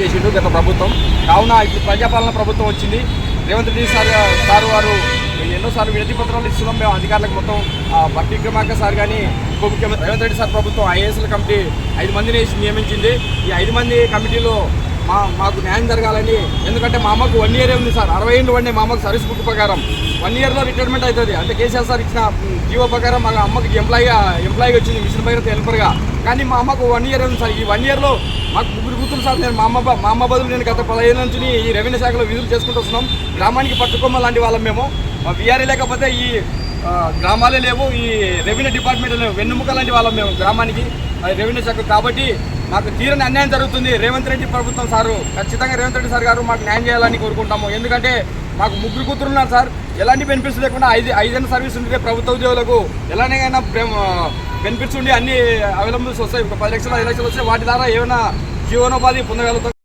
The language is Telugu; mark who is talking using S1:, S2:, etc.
S1: చేసిండు గత ప్రభుత్వం. కావున ఇప్పుడు ప్రజాపాలన ప్రభుత్వం వచ్చింది. రేవంత్ రెడ్డి సార్ సార్ వారు ఎన్నోసార్లు వినతి పత్రాలు ఇస్తున్నాం. మేము అధికారులకు మొత్తం ఆ, భట్టి సార్ కానీ ఉప ముఖ్యమంత్రి రేవంత్ రెడ్డి సార్ ప్రభుత్వం ఐఏఎస్ల కమిటీ ఐదు మందిని నియమించింది. ఈ ఐదు మంది కమిటీలో మా మాకు న్యాయం జరగాలని. ఎందుకంటే మా అమ్మకు వన్ ఇయర్ ఉంది సార్. అరవై ఏళ్ళు వండి మా అమ్మకు సర్వీస్ బుక్ ప్రకారం. వన్ ఇయర్లో రిటైర్మెంట్ అవుతుంది. అంటే కేసీఆర్ సార్ ఇచ్చిన జీవో ప్రకారం మా అమ్మకి ఎంప్లాయీగా ఎంప్లాయీగా వచ్చింది. మిషన్ పైన హెల్పర్గా కానీ మా అమ్మకు వన్ ఇయర్ ఉంది సార్. ఈ వన్ ఇయర్లో మాకు ముగ్గురు కూతురు సార్. నేను మా అమ్మ మా అమ్మ బదులు నేను గత పదిహేను నుంచి ఈ రెవెన్యూ శాఖలో విధులు చేసుకుంటూ వస్తున్నాం. గ్రామానికి పట్టుకొమ్మ లాంటి వాళ్ళం మేము. మా బీఆర్ఏ లేకపోతే ఈ గ్రామాలే లేవు. ఈ రెవెన్యూ డిపార్ట్మెంట్ వెన్నుముక లాంటి వాళ్ళం మేము గ్రామానికి. రెవెన్యూ శాఖ కాబట్టి మాకు తీరని అన్యాయం జరుగుతుంది. రేవంత్ రెడ్డి ప్రభుత్వం సారు. ఖచ్చితంగా రేవంత్ రెడ్డి సార్ గారు మాకు న్యాయం చేయాలని కోరుకుంటాము. ఎందుకంటే మాకు ముగ్గురు కూతురు ఉన్నారు సార్. ఎలాంటి బెనిఫిట్స్ లేకుండా ఐదు ఐదేళ్ళ సర్వీస్ ఉంటే ప్రభుత్వ ఉద్యోగులకు ఎలానైనా బెనిఫిట్స్ ఉండి అన్ని అవైలబుల్స్ వస్తాయి. ఒక పది లక్షలు ఐదు లక్షలు వస్తే వాటి ద్వారా ఏమైనా జీవనోపాధి పొందగలుగుతాం.